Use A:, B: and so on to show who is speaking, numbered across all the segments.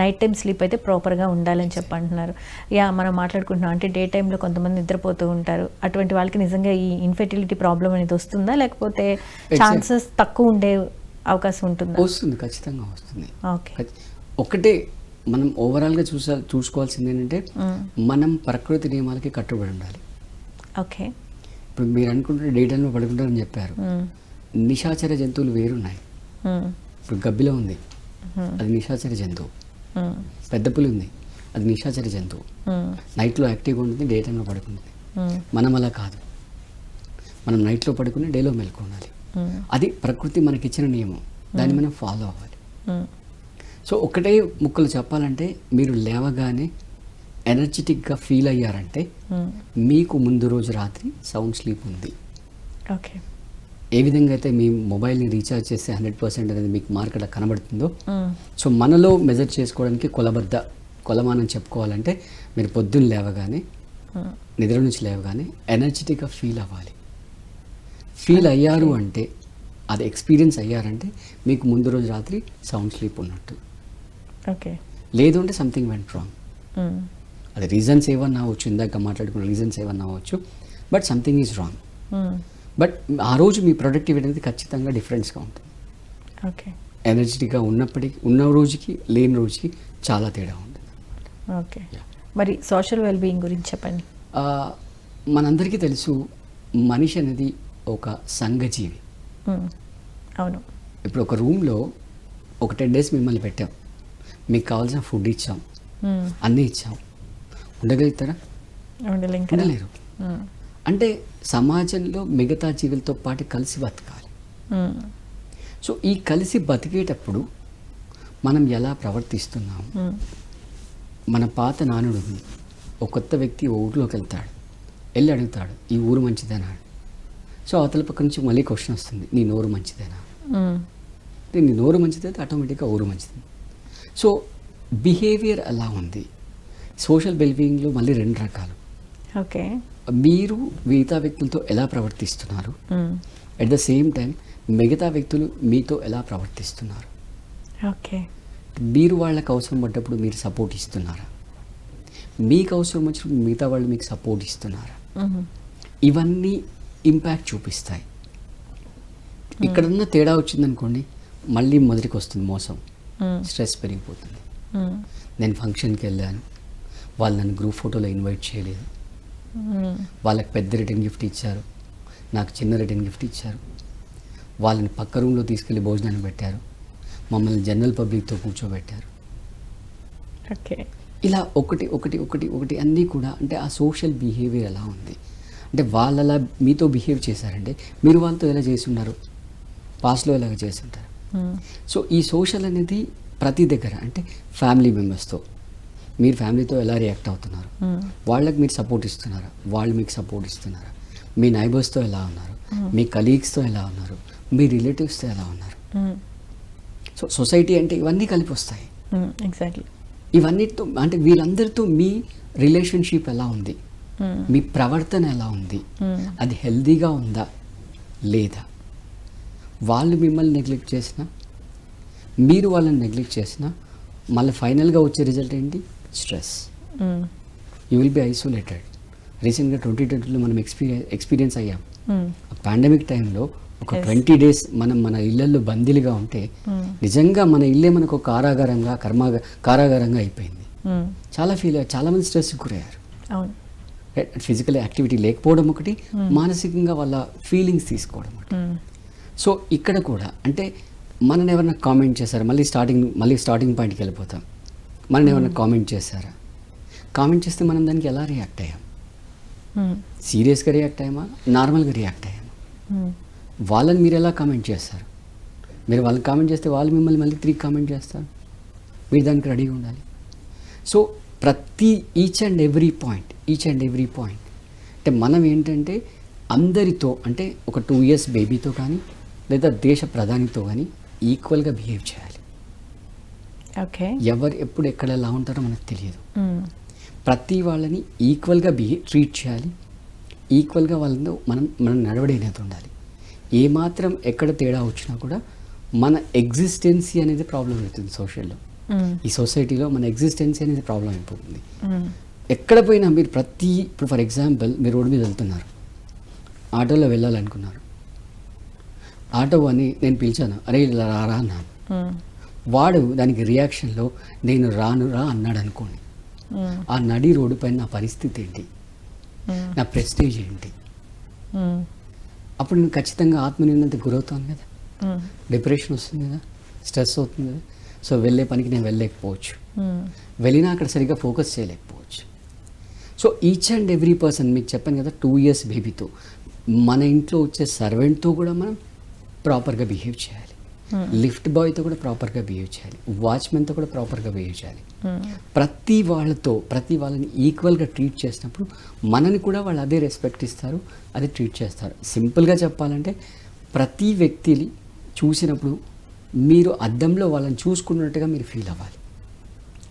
A: Night time sleep అయితే ప్రాపర్గా ఉండాలని చెప్పి అంటున్నారు యా మనం మాట్లాడుకుంటున్నాం. అంటే డే టైంలో కొంతమంది నిద్రపోతూ ఉంటారు. అటువంటి వాళ్ళకి నిజంగా ఈ ఇన్ఫెర్టిలిటీ ప్రాబ్లం అనేది వస్తుందా? లేకపోతే ఛాన్సెస్ తక్కువ ఉండే అవకాశం ఉంటుందా?
B: వస్తుంది ఖచ్చితంగా వస్తుంది.
A: ఓకే.
B: ఒకటే మనం ఓవరాల్గా చూసా చూసుకోవాల్సింది ఏంటంటే మనం ప్రకృతి నియమాలకి కట్టుబడి ఉండాలి.
A: ఓకే.
B: ఇప్పుడు మీరు అనుకుంటే డే టైంలో పడుకుంటారని చెప్పారు. నిశాచర జంతువులు వేరున్నాయి. ఇప్పుడు గబ్బిలో ఉంది. అది నిశాచర జంతువు. పెద్ద పులి ఉంది అది నిశాచర జంతువు. నైట్లో యాక్టివ్గా ఉంటుంది డే టైంలో పడుకుంటుంది. మనం అలా కాదు. మనం నైట్లో పడుకుని డేలో మెలుకోవాలి అది ప్రకృతి మనకిచ్చిన నియమం. దాన్ని మనం ఫాలో అవ్వాలి. సో ఒకటే ముక్కలు చెప్పాలంటే మీరు లేవగానే ఎనర్జెటిక్గా ఫీల్ అయ్యారంటే మీకు ముందు రోజు రాత్రి సౌండ్ స్లీప్ ఉంది.
A: ఓకే.
B: ఏ విధంగా అయితే మీ మొబైల్ని రీఛార్జ్ చేస్తే హండ్రెడ్ పర్సెంట్ అనేది మీకు మార్కెట్లో కనబడుతుందో సో మనలో మెజర్ చేసుకోవడానికి కొలబద్ద కొలమానం చెప్పుకోవాలంటే మీరు పొద్దున్న లేవగానే నిద్ర నుంచి లేవగానే ఎనర్జెటిక్గా ఫీల్ అవ్వాలి. ఫీల్ అయ్యారు అంటే అది ఎక్స్పీరియన్స్ అయ్యారంటే మీకు ముందు రోజు రాత్రి సౌండ్ స్లీప్ ఉన్నట్టు.
A: ఓకే.
B: లేదు అంటే సంథింగ్ వెంట్ రాంగ్ అది రీజన్స్ ఏమన్నా అవ్వచ్చు ఇందాక మాట్లాడుకున్న రీజన్స్ ఏమన్నా అవ్వచ్చు but something is wrong but ఆ రోజు మీ ప్రొడక్టివిటీ అనేది ఖచ్చితంగా డిఫరెన్స్గా ఉంటుంది.
A: ఓకే.
B: ఎనర్జెటిక్గా ఉన్నప్పటికీ ఉన్న రోజుకి లేని రోజుకి చాలా తేడా ఉంటుంది
A: ఓకే. మరి సోషల్ వెల్బీయింగ్ గురించి చెప్పండి.
B: మనందరికీ తెలుసు మనిషి అనేది ఒక సంఘజీవి.
A: అవును.
B: ఇప్పుడు ఒక రూమ్లో ఒక టెన్ డేస్ మిమ్మల్ని పెట్టాం. మీకు కావాల్సిన ఫుడ్ ఇచ్చాం. అన్నీ ఇచ్చాం. ఉండగలుగుతారా? ఉండలేరు. అంటే సమాజంలో మిగతా జీవులతో పాటు కలిసి బతకాలి. సో ఈ కలిసి బతికేటప్పుడు మనం ఎలా ప్రవర్తిస్తున్నాం
A: మ్మ్.
B: మన పాత నానుడు ఉంది. ఒక కొత్త వ్యక్తి ఓ ఊరిలోకి వెళ్తాడు. వెళ్ళి అడుగుతాడు ఈ ఊరు మంచిదేనా? సో అవతల పక్క నుంచి మళ్ళీ క్వశ్చన్ వస్తుంది నీ నోరు మంచిదేనా? నీ నోరు మంచిదైతే ఆటోమేటిక్గా ఊరు మంచిది. సో బిహేవియర్ అలా ఉంది? సోషల్ వెల్బీయింగ్లో మళ్ళీ రెండు రకాలు.
A: ఓకే.
B: మీరు మిగతా వ్యక్తులతో ఎలా ప్రవర్తిస్తున్నారు. అట్ ద సేమ్ టైం మిగతా వ్యక్తులు మీతో ఎలా ప్రవర్తిస్తున్నారు
A: ఓకే
B: మీరు వాళ్ళకి అవసరం పడ్డప్పుడు మీరు సపోర్ట్ ఇస్తున్నారా మీకు అవసరం వచ్చినప్పుడు మిగతా వాళ్ళు మీకు సపోర్ట్ ఇస్తున్నారా
A: మ్మ్.
B: ఇవన్నీ ఇంపాక్ట్ చూపిస్తాయి ఇక్కడన్న తేడా వచ్చిందనుకోండి మళ్ళీ మొదటికి వస్తుంది మోసం. స్ట్రెస్ పెరిగిపోతుంది
A: మ్మ్.
B: నేను ఫంక్షన్కి వెళ్ళాను వాళ్ళు నన్ను గ్రూప్ ఫోటోలో ఇన్వైట్ చేయలేదు. వాళ్ళకి పెద్ద రిటర్న్ గిఫ్ట్ ఇచ్చారు. నాకు చిన్న రిటర్న్ గిఫ్ట్ ఇచ్చారు. వాళ్ళని పక్క రూమ్లో తీసుకెళ్ళి భోజనాన్ని పెట్టారు. మమ్మల్ని జనరల్ పబ్లిక్తో కూర్చోబెట్టారు.
A: ఓకే.
B: ఇలా ఒకటి ఒకటి ఒకటి ఒకటి అన్నీ కూడా అంటే ఆ సోషల్ బిహేవియర్ ఎలా ఉంది? అంటే వాళ్ళు అలా మీతో బిహేవ్ చేశారంటే మీరు వాళ్ళతో ఎలా చేసి ఉన్నారు పాస్ట్లో ఎలాగ చేస్తుంటారు. సో ఈ సోషల్ అనేది ప్రతి దగ్గర అంటే ఫ్యామిలీ మెంబర్స్తో మీరు ఫ్యామిలీతో ఎలా రియాక్ట్ అవుతున్నారు. వాళ్ళకి మీరు సపోర్ట్ ఇస్తున్నారా? వాళ్ళు మీకు సపోర్ట్ ఇస్తున్నారా? మీ నైబర్స్తో ఎలా ఉన్నారు? మీ కలీగ్స్తో ఎలా ఉన్నారు? మీ రిలేటివ్స్తో ఎలా ఉన్నారు. సో సొసైటీ అంటే ఇవన్నీ కలిపి వస్తాయి.
A: ఎగ్జాక్ట్లీ
B: ఇవన్నిటితో అంటే వీళ్ళందరితో మీ రిలేషన్షిప్ ఎలా ఉంది. మీ ప్రవర్తన ఎలా ఉంది. అది హెల్దీగా ఉందా? లేదా? వాళ్ళు మిమ్మల్ని నెగ్లెక్ట్ చేసినా మీరు వాళ్ళని నెగ్లెక్ట్ చేసినా మళ్ళీ ఫైనల్గా వచ్చే రిజల్ట్ ఏంటి? Stress. You will be isolated రీసెంట్గా ట్వంటీ ట్వంటీలో మనం ఎక్స్పీరియన్స్ ఎక్స్పీరియన్స్ అయ్యాం. పాండమిక్ టైంలో ఒక. ట్వంటీ డేస్ మనం మన ఇళ్ళలో బందీలుగా ఉంటే
A: మ్మ్.
B: నిజంగా మన ఇల్లే మనకు ఒక కారాగారంగా కర్మాగా కారాగారంగా అయిపోయింది
A: మ్మ్.
B: చాలా ఫీల్ చాలా మంది స్ట్రెస్కి గురయ్యారు ఫిజికల్ యాక్టివిటీ లేకపోవడం ఒకటి మానసికంగా వాళ్ళ ఫీలింగ్స్ తీసుకోవడం ఒకటి. సో ఇక్కడ కూడా అంటే మనని ఎవరైనా కామెంట్ చేశారా మళ్ళీ స్టార్టింగ్ మళ్ళీ స్టార్టింగ్ పాయింట్కి వెళ్ళిపోతాం మనని ఎవరైనా కామెంట్ చేశారా? కామెంట్ చేస్తే మనం దానికి ఎలా రియాక్ట్ అయ్యాం. సీరియస్గా రియాక్ట్ అయ్యామా? నార్మల్గా రియాక్ట్ అయ్యామా. వాళ్ళని మీరు ఎలా కామెంట్ చేస్తారు? మీరు వాళ్ళని కామెంట్ చేస్తే వాళ్ళు మిమ్మల్ని మళ్ళీ తిరిగి కామెంట్ చేస్తారు? మీరు దానికి రెడీగా ఉండాలి. సో ప్రతి each and every point each and every point అంటే మనం ఏంటంటే అందరితో అంటే ఒక టూ ఇయర్స్ బేబీతో కానీ లేదా దేశ ప్రధానితో కానీ ఈక్వల్గా బిహేవ్ చేయాలి. ఎవరు ఎప్పుడు ఎక్కడ ఎలా ఉంటారో మనకు తెలియదు.
A: మ్మ్.
B: ప్రతి వాళ్ళని ఈక్వల్గా బిహే ట్రీట్ చేయాలి. ఈక్వల్గా వాళ్ళతో మనం మనం నడవడి అనేది ఉండాలి ఏమాత్రం ఎక్కడ తేడా వచ్చినా కూడా మన ఎగ్జిస్టెన్సీ అనేది ప్రాబ్లం అవుతుంది సోషల్లో
A: మ్మ్.
B: ఈ సొసైటీలో మన ఎగ్జిస్టెన్స్ అనేది ప్రాబ్లం అయిపోతుంది.
A: మ్మ్.
B: ఎక్కడ పోయినా మీరు ప్రతి ఇప్పుడు ఫర్ ఎగ్జాంపుల్ మీరు రోడ్డు మీద వెళ్తున్నారు. ఆటోలో వెళ్ళాలనుకున్నారు. ఆటో అని నేను పిలిచాను. అరే ఇలా రారా అన్నాను. వాడు దానికి రియాక్షన్లో నేను రాను రా అన్నాడు అనుకోండి. ఆ నడి రోడ్డు పైన నా పరిస్థితి ఏంటి? నా ప్రెస్టేజ్ ఏంటి? అప్పుడు నేను ఖచ్చితంగా ఆత్మనిర్ణత గురవుతాను కదా. డిప్రెషన్ వస్తుంది కదా స్ట్రెస్ అవుతుంది కదా. సో వెళ్ళే పనికి నేను వెళ్ళలేకపోవచ్చు. వెళ్ళినా అక్కడ సరిగ్గా ఫోకస్ చేయలేకపోవచ్చు. So each and every person మీకు చెప్పాను కదా టూ ఇయర్స్ బేబీతో. మన ఇంట్లో వచ్చే సర్వెంట్తో కూడా మనం ప్రాపర్గా బిహేవ్ చేయాలి. లిఫ్ట్ బాయ్తో కూడా ప్రాపర్గా బిహేవ్ చేయాలి. వాచ్మెన్తో కూడా ప్రాపర్గా బిహేవ్ చేయాలి.
A: మ్మ్.
B: ప్రతి వాళ్ళతో ప్రతి వాళ్ళని ఈక్వల్గా ట్రీట్ చేసినప్పుడు మనని కూడా వాళ్ళు అదే రెస్పెక్ట్ ఇస్తారు అదే ట్రీట్ చేస్తారు. సింపుల్గా చెప్పాలంటే ప్రతి వ్యక్తిని చూసినప్పుడు మీరు అద్దంలో వాళ్ళని చూసుకున్నట్టుగా మీరు ఫీల్ అవ్వాలి.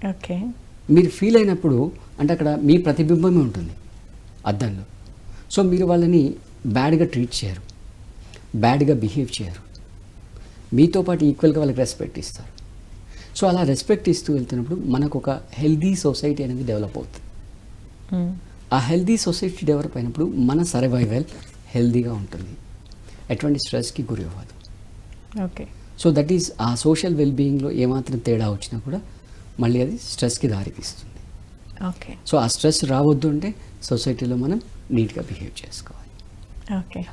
A: ఓకే.
B: మీరు ఫీల్ అయినప్పుడు అంటే అక్కడ మీ ప్రతిబింబమే ఉంటుంది అద్దంలో. సో మీరు వాళ్ళని బ్యాడ్గా ట్రీట్ చేయరు. బ్యాడ్గా బిహేవ్ చేయరు. మీతో పాటు ఈక్వల్గా వాళ్ళకి రెస్పెక్ట్ ఇస్తారు. సో అలా రెస్పెక్ట్ ఇస్తూ వెళ్తున్నప్పుడు మనకు ఒక హెల్దీ సొసైటీ అనేది డెవలప్ అవుతుంది.
A: మ్మ్.
B: ఆ హెల్దీ సొసైటీ డెవలప్ అయినప్పుడు మన సర్వైవల్ హెల్దీగా ఉంటుంది. ఎటువంటి స్ట్రెస్కి గురి అవ్వదు.
A: ఓకే
B: సో దట్ ఈస్ ఆ సోషల్ వెల్బీయింగ్లో ఏమాత్రం తేడా వచ్చినా కూడా మళ్ళీ అది స్ట్రెస్కి దారితీస్తుంది
A: ఓకే
B: సో ఆ స్ట్రెస్ రావద్దు అంటే సొసైటీలో మనం నీట్గా బిహేవ్ చేసుకోవాలి.
A: ఓకే